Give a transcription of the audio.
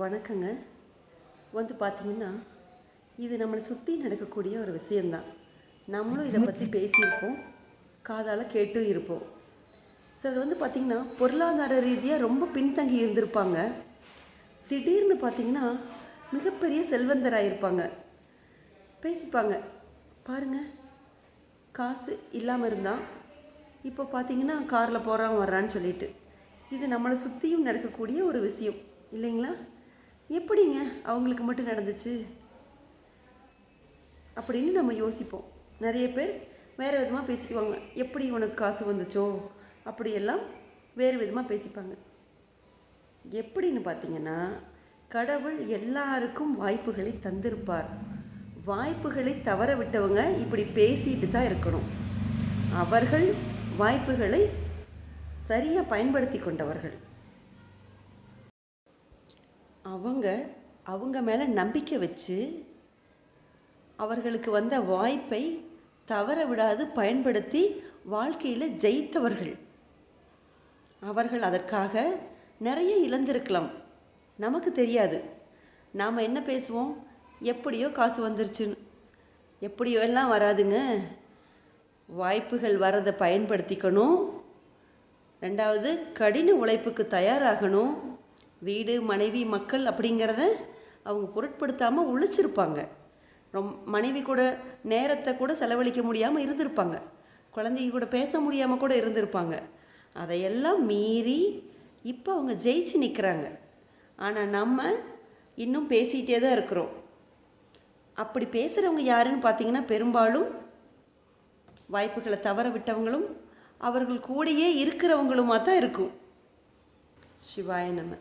வணக்கங்க. வந்து பார்த்தீங்கன்னா இது நம்மளை சுற்றி நடக்கக்கூடிய ஒரு விஷயந்தான் நம்மளும் இதை பற்றி பேசியிருப்போம். காதால் கேட்டும் இருப்போம். சிலர் வந்து பார்த்திங்கன்னா பொருளாதார ரீதியாக ரொம்ப பின்தங்கி இருந்திருப்பாங்க. திடீர்னு பார்த்திங்கன்னா மிகப்பெரிய செல்வந்தராக இருப்பாங்க பேசிப்பாங்க பாருங்க காசு இல்லாமல் இருந்தால் இப்போ பார்த்தீங்கன்னா காரில் போகிறான் வர்றான்னு சொல்லிட்டு. இது நம்மளை சுற்றியும் நடக்கக்கூடிய ஒரு விஷயம். இல்லைங்களா? எப்படிங்க அவங்களுக்கு மட்டும் நடந்துச்சு? அப்படின்னு நம்ம யோசிப்போம். நிறைய பேர் வேறு விதமாக பேசிக்குவாங்க. எப்படி உனக்கு காசு வந்துச்சோ? அப்படியெல்லாம் வேறு விதமாக பேசிப்பாங்க. எப்படின்னு பார்த்தீங்கன்னா கடவுள் எல்லாருக்கும் வாய்ப்புகளை தந்திருப்பார். வாய்ப்புகளை தவற விட்டவங்க இப்படி பேசிட்டு தான் இருக்கணும். அவர்கள் வாய்ப்புகளை சரியாக பயன்படுத்தி கொண்டவர்கள். அவங்க அவங்க மேலே நம்பிக்கை வச்சு அவர்களுக்கு வந்த வாய்ப்பை தவற விடாது பயன்படுத்தி வாழ்க்கையில் ஜெயித்தவர்கள். அவர்கள் அதற்காக நிறைய இழந்திருக்கலாம். நமக்கு தெரியாது. நாம் என்ன பேசுவோம்? எப்படியோ காசு வந்துருச்சுன்னு. எப்படியோ எல்லாம் வராதுங்க. வாய்ப்புகள் வரதை பயன்படுத்திக்கணும். ரெண்டாவது கடின உழைப்புக்கு தயாராகணும். வீடு மனைவி மக்கள் அப்படிங்கிறத அவங்க பொருட்படுத்தாமல் உழைச்சிருப்பாங்க. ரொம் மனைவி கூட நேரத்தை கூட செலவழிக்க முடியாமல் இருந்திருப்பாங்க. குழந்தைங்க கூட பேச முடியாமல் கூட இருந்திருப்பாங்க. அதையெல்லாம் மீறி இப்போ அவங்க ஜெயிச்சு நிற்கிறாங்க ஆனால் நம்ம இன்னும் பேசிகிட்டே தான் இருக்கிறோம். அப்படி பேசுகிறவங்க யாருன்னு பார்த்தீங்கன்னா பெரும்பாலும் வாய்ப்புகளை தவற விட்டவங்களும் அவர்கள் கூடயே இருக்கிறவங்களுமாக தான் இருக்கும். சிவாய நம்ம